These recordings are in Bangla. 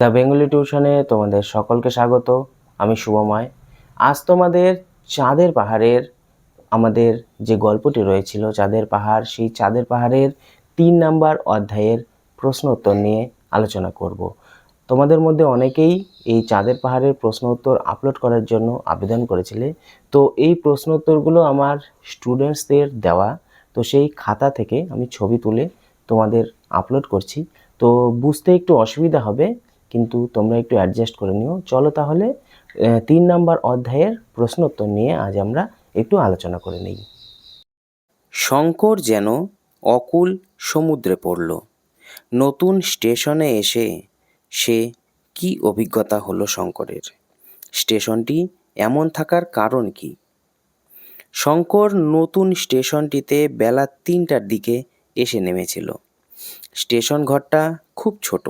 দ্য বেঙ্গলি টিউশনে তোমাদের সকলকে স্বাগত, আমি শুভময়। আজ তোমাদের চাঁদের পাহাড়ের আমাদের যে গল্পটি রয়েছিল, চাঁদের পাহাড়, সেই চাঁদের পাহাড়ের তিন নাম্বার অধ্যায়ের প্রশ্ন উত্তর নিয়ে আলোচনা করব। তোমাদের মধ্যে অনেকেই এই চাঁদের পাহাড়ের প্রশ্ন উত্তর আপলোড করার জন্য আবেদন করেছিলে। তো এই প্রশ্ন উত্তরগুলো আমার স্টুডেন্টসদের দেওয়া, তো সেই খাতা থেকে আমি ছবি তুলে তোমাদের আপলোড করছি। তো বুঝতে একটু অসুবিধা হবে কিন্তু তোমরা একটু অ্যাডজাস্ট করে নিও। চলো তাহলে তিন নাম্বার অধ্যায়ের প্রশ্ন উত্তর নিয়ে আজ আমরা একটু আলোচনা করে নিই। শঙ্কর যেন অকুল সমুদ্রে পড়ল। নতুন স্টেশনে এসে সে কি অভিজ্ঞতা হলো শঙ্করের? স্টেশনটি এমন থাকার কারণ কি? শঙ্কর নতুন স্টেশনটিতে বেলা তিনটার দিকে এসে নেমেছিল। স্টেশন ঘরটা খুব ছোট।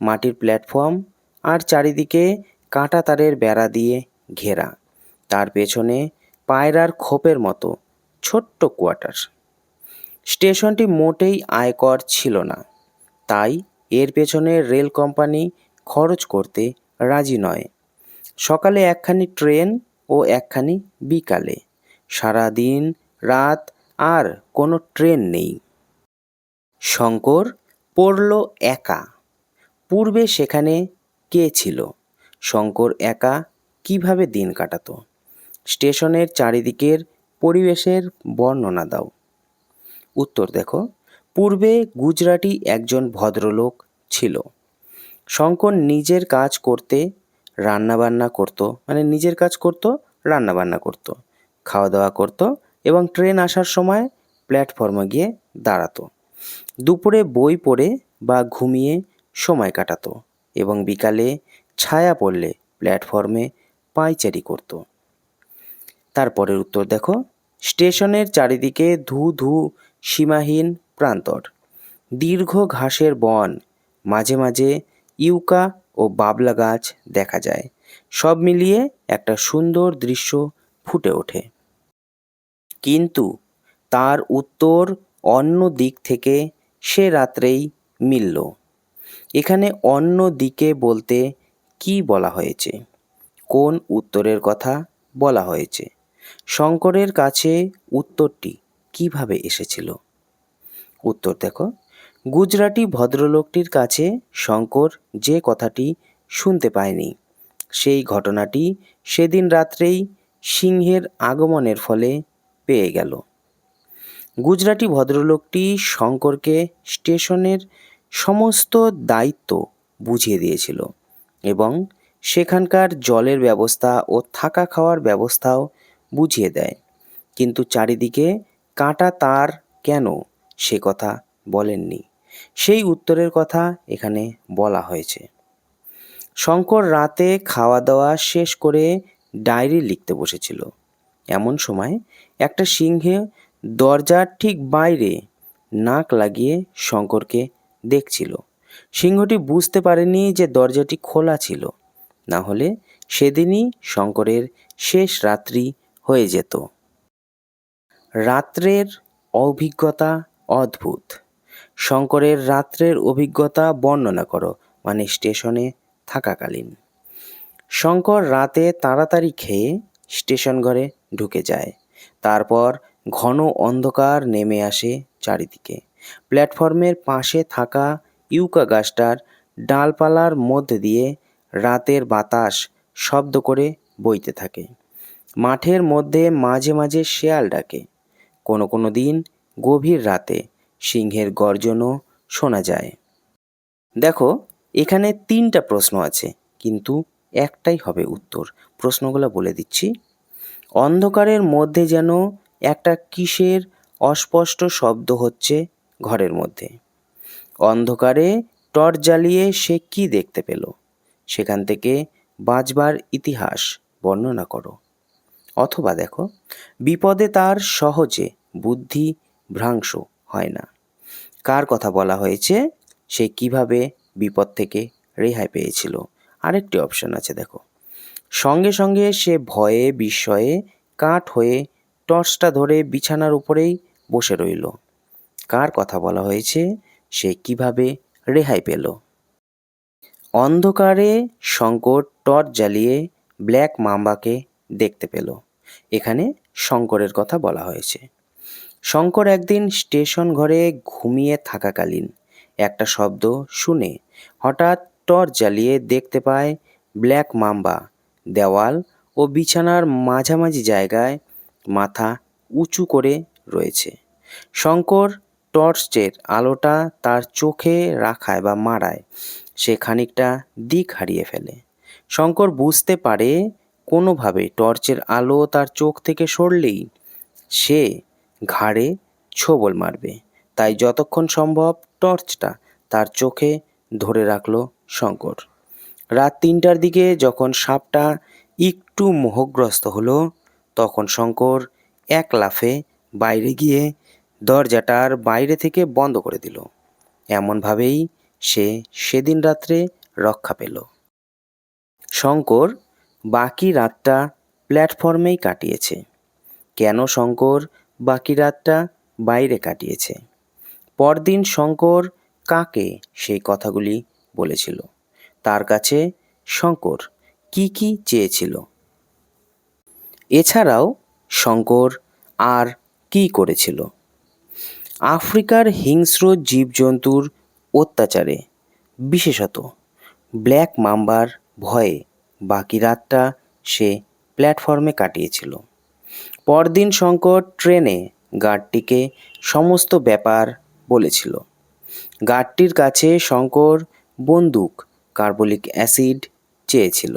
মাটির প্ল্যাটফর্ম আর চারিদিকে কাঁটা তারের বেড়া দিয়ে ঘেরা। তার পেছনে পায়রার খোপের মতো ছোট্ট কোয়ার্টার। স্টেশনটি মোটেই আয়কর ছিল না। তাই এর পেছনে রেল কোম্পানি খরচ করতে রাজি নয়। সকালে একখানি ট্রেন ও একখানি বিকালে। সারা দিন রাত আর কোনো ট্রেন নেই। শঙ্কর পড়ল একা। পূর্বে সেখানে কে ছিল? শঙ্কর একা কীভাবে দিন কাটাতো? স্টেশনের চারিদিকের পরিবেশের বর্ণনা দাও। উত্তর দেখো। পূর্বে গুজরাটি একজন ভদ্রলোক ছিল। শঙ্কর নিজের কাজ করতে রান্নাবান্না করত মানে নিজের কাজ করত, রান্নাবান্না করত খাওয়া দাওয়া করত এবং ট্রেন আসার সময় প্ল্যাটফর্মে গিয়ে দাঁড়াতো। দুপুরে বই পড়ে বা ঘুমিয়ে সময় কাটাতো এবং বিকালে ছায়া পড়লে প্ল্যাটফর্মে পায়চারি করত। তারপরের উত্তর দেখো, স্টেশনের চারিদিকে ধু ধু সীমাহীন প্রান্তর। দীর্ঘ ঘাসের বন, মাঝে মাঝে ইউকা ও বাবলা গাছ দেখা যায়। সব মিলিয়ে একটা সুন্দর দৃশ্য ফুটে ওঠে। কিন্তু তার উত্তর অন্য দিক থেকে সে রাত্রেই মিলল। এখানে অন্য দিকে বলতে কি বলা হয়েছে? কোন উত্তরের কথা বলা হয়েছে? শঙ্করের কাছে উত্তরটি কীভাবে এসেছিল? উত্তর দেখো, গুজরাটি ভদ্রলোকটির কাছে শঙ্কর যে কথাটি শুনতে পায়নি, সেই ঘটনাটি সেদিন রাত্রেই সিংহের আগমনের ফলে পেয়ে গেল। গুজরাটি ভদ্রলোকটি শঙ্করকে স্টেশনের সমস্ত দায়িত্ব বুঝিয়ে দিয়েছিল এবং সেখানকার জলের ব্যবস্থা ও থাকা খাওয়ার ব্যবস্থাও বুঝিয়ে দেয়। কিন্তু চারিদিকে কাঁটা তার কেন সে কথা বলেননি? সেই উত্তরের কথা এখানে বলা হয়েছে। শঙ্কর রাতে খাওয়া দাওয়া শেষ করে ডায়েরি লিখতে বসেছিল। এমন সময় একটা সিংহে দরজার ঠিক বাইরে নাক লাগিয়ে শঙ্করকে দেখছিল। সিংহটি বুঝতে পারেনি যে দরজাটি খোলা ছিল। না হলে সেদিনই শঙ্করের শেষ রাত্রি হয়ে যেত। রাত্রের অভিজ্ঞতা অদ্ভুত। শঙ্করের রাত্রের অভিজ্ঞতা বর্ণনা করো মানে স্টেশনে থাকাকালীন। শঙ্কর রাতে তাড়াতাড়ি খেয়ে স্টেশন ঘরে ঢুকে যায়। তারপর ঘন অন্ধকার নেমে আসে চারিদিকে। প্ল্যাটফর্মের পাশে থাকা ইউকা গাছটার ডালপালার মধ্যে দিয়ে রাতের বাতাস শব্দ করে বইতে থাকে। মাঠের মধ্যে মাঝে মাঝে শেয়াল ডাকে। কোনো কোনো দিন গভীর রাতে সিংহের গর্জনও শোনা যায়। দেখো, এখানে তিনটা প্রশ্ন আছে, কিন্তু একটাই হবে উত্তর। প্রশ্নগুলো বলে দিচ্ছি। অন্ধকারের মধ্যে যেন একটা কিসের অস্পষ্ট শব্দ হচ্ছে ঘরের মধ্যে। অন্ধকারে টর্চ জ্বালিয়ে সে কি দেখতে পেল? সেখান থেকে বাঁচবার ইতিহাস বর্ণনা করো। অথবা দেখো, বিপদে তার সহজে বুদ্ধি ভ্রাংশ হয় না। কার কথা বলা হয়েছে? সে কীভাবে বিপদ থেকে রেহাই পেয়েছিল? আরেকটি অপশন আছে, দেখো। সঙ্গে সঙ্গে সে ভয়ে, বিস্ময়ে কাঠ হয়ে টর্চটা ধরে বিছানার উপরেই বসে রইল। কার কথা বলা হয়েছে, সে কীভাবে রেহাই পেল? অন্ধকারে শঙ্কর টর্চ জ্বালিয়ে ব্ল্যাক মাম্বাকে দেখতে পেল। এখানে শঙ্করের কথা বলা হয়েছে। শঙ্কর একদিন স্টেশন ঘরে ঘুমিয়ে থাকাকালীন একটা শব্দ শুনে হঠাৎ টর্চ জ্বালিয়ে দেখতে পায় ব্ল্যাক মাম্বা দেওয়াল ও বিছানার মাঝামাঝি জায়গায় মাথা উঁচু করে রয়েছে। শঙ্কর টর্চের আলোটা তার চোখে রাখায় বা মারায়। সে খানিকটা দিক হারিয়ে ফেলে। শঙ্কর বুঝতে পারে কোনোভাবে টর্চের আলো তার চোখ থেকে সরলেই সে ঘাড়ে ছোবল মারবে। তাই যতক্ষণ সম্ভব টর্চটা তার চোখে ধরে রাখল শঙ্কর। রাত তিনটার দিকে যখন সাপটা একটু মোহগ্রস্ত হলো, তখন শঙ্কর এক লাফে বাইরে গিয়ে দরজাটার বাইরে থেকে বন্ধ করে দিল। এমনভাবেই সে সেদিন রাত্রে রক্ষা পেল। শঙ্কর বাকি রাতটা প্ল্যাটফর্মেই কাটিয়েছে। কেন শঙ্কর বাকি রাতটা বাইরে কাটিয়েছে? পরদিন শঙ্কর কাকে সেই কথাগুলি বলেছিল? তার কাছে শঙ্কর কি কি চেয়েছিল? এছাড়াও শঙ্কর আর কি করেছিল? আফ্রিকার হিংস্র জীবজন্তুর অত্যাচারে, বিশেষত ব্ল্যাক মাম্বার ভয়ে বাকি রাতটা সে প্ল্যাটফর্মে কাটিয়েছিল। পরদিন শঙ্কর ট্রেনে গার্ডটিকে সমস্ত ব্যাপার বলেছিল। গার্ডটির কাছে শঙ্কর বন্দুক, কার্বলিক অ্যাসিড চেয়েছিল।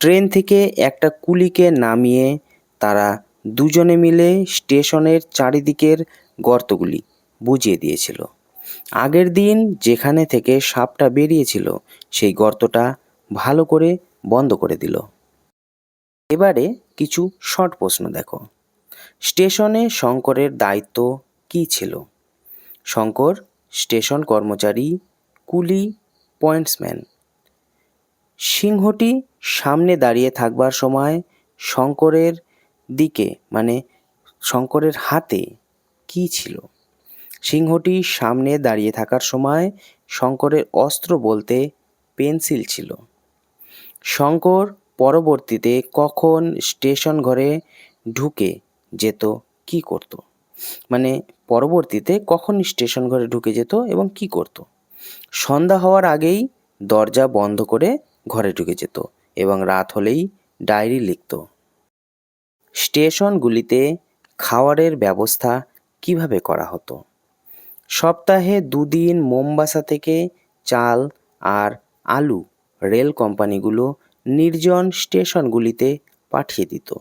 ট্রেন থেকে একটা কুলিকে নামিয়ে তারা দুজনে মিলে স্টেশনের চারিদিকের গর্তগুলি বুঝিয়ে দিয়েছিল। আগের দিন যেখানে থেকে সাপটা বেরিয়েছিল, সেই গর্তটা ভালো করে বন্ধ করে দিল। এবারে কিছু শর্ট প্রশ্ন দেখো। স্টেশনে শঙ্করের দায়িত্ব কী ছিল? শঙ্কর, স্টেশন কর্মচারী, কুলি, পয়েন্টসম্যান। সিংহটি সামনে দাঁড়িয়ে থাকবার সময় শঙ্করের দিকে মানে শঙ্করের হাতে কি ছিল? সিংহটি সামনে দাঁড়িয়ে থাকার সময় শঙ্করের অস্ত্র বলতে পেন্সিল ছিল। শঙ্কর পরবর্তীতে কখন স্টেশন ঘরে ঢুকে যেত, কি করত? মানে পরবর্তীতে কখন স্টেশন ঘরে ঢুকে যেত এবং কি করত? সন্ধ্যা হওয়ার আগেই দরজা বন্ধ করে ঘরে ঢুকে যেত এবং রাত হলেই ডায়েরি লিখত। স্টেশনগুলিতে খাওয়ারের ব্যবস্থা কীভাবে করা হতো? সপ্তাহে দুদিন মোমবাসা থেকে চাল আর আলু রেল কোম্পানিগুলো নির্জন স্টেশনগুলিতে পাঠিয়ে দিত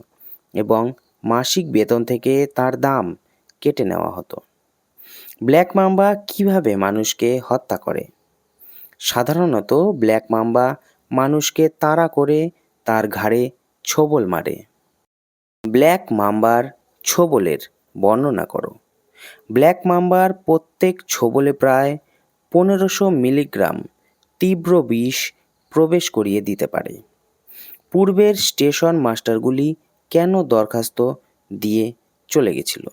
এবং মাসিক বেতন থেকে তার দাম কেটে নেওয়া হতো। ব্ল্যাক মাম্বা কীভাবে মানুষকে হত্যা করে? সাধারণত ব্ল্যাক মাম্বা মানুষকে তাড়া করে তার ঘাড়ে ছোবল মারে। ব্ল্যাক মাম্বার ছোবলের বর্ণনা করো। ব্ল্যাক মাম্বার প্রত্যেক ছোবলে প্রায় পনেরোশো মিলিগ্রাম তীব্র বিষ প্রবেশ করিয়ে দিতে পারে। পূর্বের স্টেশন মাস্টারগুলি কেন দরখাস্ত দিয়ে চলে গেছিল?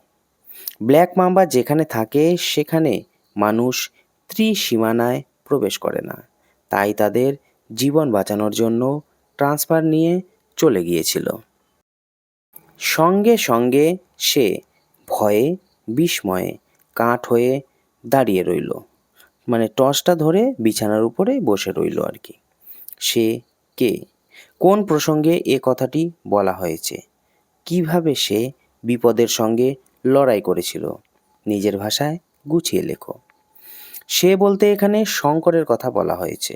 ব্ল্যাক মাম্বা যেখানে থাকে, সেখানে মানুষ ত্রিসীমানায় প্রবেশ করে না। তাই তাদের জীবন বাঁচানোর জন্য ট্রান্সফার নিয়ে চলে গিয়েছিল। সঙ্গে সঙ্গে সে ভয়ে বিস্ময়ে কাঠ হয়ে দাঁড়িয়ে রইল। মানে টর্চটা ধরে বিছানার উপরে বসে রইল আর কি। সে কে? কোন প্রসঙ্গে এ কথাটি বলা হয়েছে? কীভাবে সে বিপদের সঙ্গে লড়াই করেছিল? নিজের ভাষায় গুছিয়ে লেখো। সে বলতে এখানে শঙ্করের কথা বলা হয়েছে।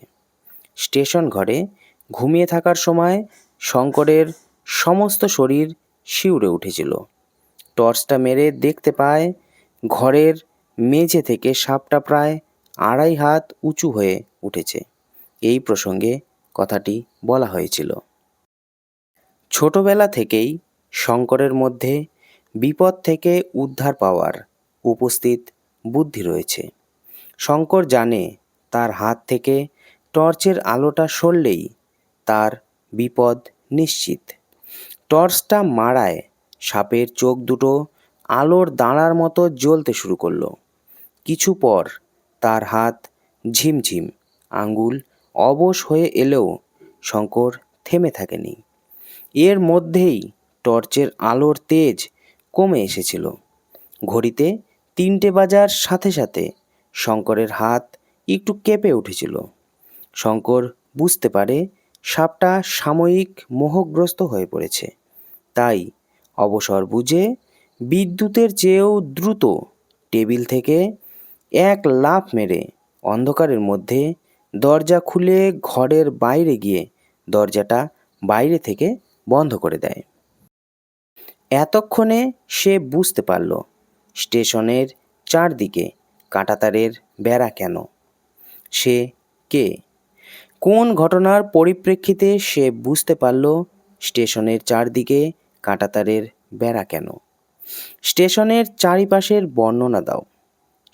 স্টেশন ঘরে ঘুমিয়ে থাকার সময় শঙ্করের সমস্ত শরীর শিউরে উঠেছিল। টর্চটা মেরে দেখতে পায়, ঘরের মেঝে থেকে সাপটা প্রায় আড়াই হাত উঁচু হয়ে উঠেছে। এই প্রসঙ্গে কথাটি বলা হয়েছিল। ছোটবেলা থেকেই শঙ্করের মধ্যে বিপদ থেকে উদ্ধার পাওয়ার উপস্থিত বুদ্ধি রয়েছে। শঙ্কর জানে তার হাত থেকে টর্চের আলোটা সরলেই তার বিপদ নিশ্চিত। টর্চটা মারায় সাপের চোখ দুটো আলোর দাঁড়ার মতো জ্বলতে শুরু করল। কিছু পর তার হাত ঝিমঝিম, আঙ্গুল অবশ হয়ে এলেও শঙ্কর থেমে থাকেনি। এর মধ্যেই টর্চের আলোর তেজ কমে এসেছিল। ঘড়িতে তিনটে বাজার সাথে সাথে শঙ্করের হাত একটু কেঁপে উঠেছিল। শঙ্কর বুঝতে পারে সাপটা সাময়িক মোহগ্রস্ত হয়ে পড়েছে। তাই অবসর বুঝে বিদ্যুতের চেয়েও দ্রুত টেবিল থেকে এক লাফ মেরে অন্ধকারের মধ্যে দরজা খুলে ঘরের বাইরে গিয়ে দরজাটা বাইরে থেকে বন্ধ করে দেয়। এতক্ষণে সে বুঝতে পারল স্টেশনের চারদিকে কাঁটাতারের বেড়া কেন? সে কে? কোন ঘটনার পরিপ্রেক্ষিতে সে বুঝতে পারল স্টেশনের চারদিকে কাঁটাতারের বেড়া কেন? স্টেশনের চারিপাশের বর্ণনা দাও।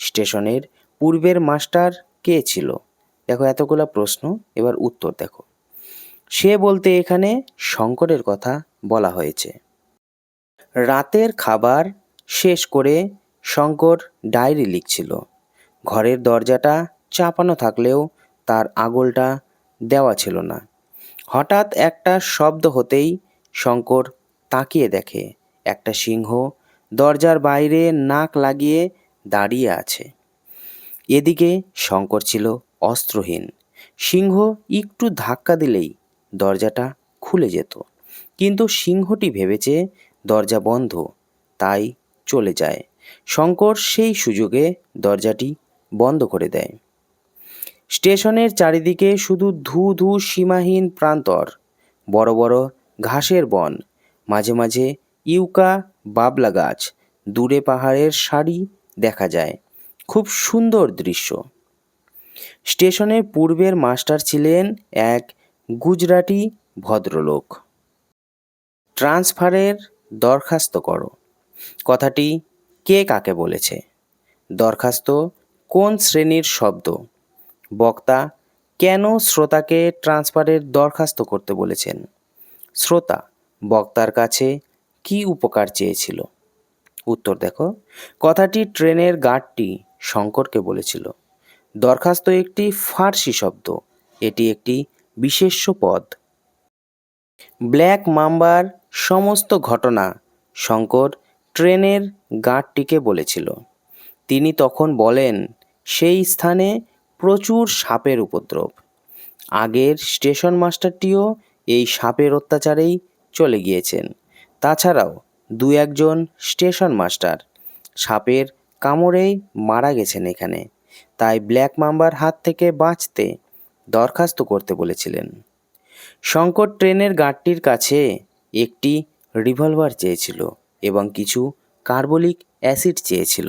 স্টেশনের পূর্বের মাস্টার কে ছিল? দেখো এতগুলো প্রশ্ন, এবার উত্তর দেখো। সে বলতে এখানে শঙ্করের কথা বলা হয়েছে। রাতের খাবার শেষ করে শঙ্কর ডায়েরি লিখছিল। ঘরের দরজাটা চাপানো থাকলেও তার আগলটা দেওয়া ছিল না। হঠাৎ একটা শব্দ হতেই শঙ্কর তাকিয়ে দেখে। একটা সিংহ দরজার বাইরে নাক লাগিয়ে দাঁড়িয়ে আছে। এদিকে শঙ্কর ছিল অস্ত্রহীন। সিংহ একটু ধাক্কা দিলেই দরজাটা খুলে যেত। কিন্তু সিংহটি ভেবেছে দরজা বন্ধ, তাই চলে যায়। শঙ্কর সেই সুযোগে দরজাটি বন্ধ করে দেয়। স্টেশনের চারিদিকে শুধু ধু ধু সীমাহীন প্রান্তর, বড় বড় ঘাসের বন মাঝে মাঝে ইউকা বাবলা গাছ দূরে পাহাড়ের সারি দেখা যায়। খুব সুন্দর দৃশ্য। স্টেশনের পূর্বের মাস্টার ছিলেন এক গুজরাটি ভদ্রলোক। ট্রান্সফারের দরখাস্ত করো। কথাটি কে কাকে বলেছে? দরখাস্ত কোন শ্রেণির শব্দ? বক্তা, কেন শ্রোতাকে ট্রান্সফারের দরখাস্ত করতে বলেছেন? শ্রোতা বক্তার কাছে কি উপকার চেয়েছিল? উত্তর দেখো, কথাটি ট্রেনের গার্ডটি শঙ্করকে বলেছিল। দরখাস্ত একটি ফার্সি শব্দ, এটি একটি বিশেষ্য পদ। ব্ল্যাক মাম্বার সমস্ত ঘটনা শঙ্কর ট্রেনের গার্ডটিকে বলেছিল। তিনি তখন বলেন, সেই স্থানে প্রচুর সাপের উপদ্রব। আগের স্টেশন মাস্টারটিও এই সাপের অত্যাচারেই চলে গিয়েছেন। তাছাড়াও দু একজন স্টেশন মাস্টার সাপের কামড়েই মারা গেছেন এখানে। তাই ব্ল্যাক মাম্বার হাত থেকে বাঁচতে দরখাস্ত করতে বলেছিলেন। শঙ্কর ট্রেনের গার্ডটির কাছে একটি রিভলভার চেয়েছিল এবং কিছু কার্বলিক অ্যাসিড চেয়েছিল।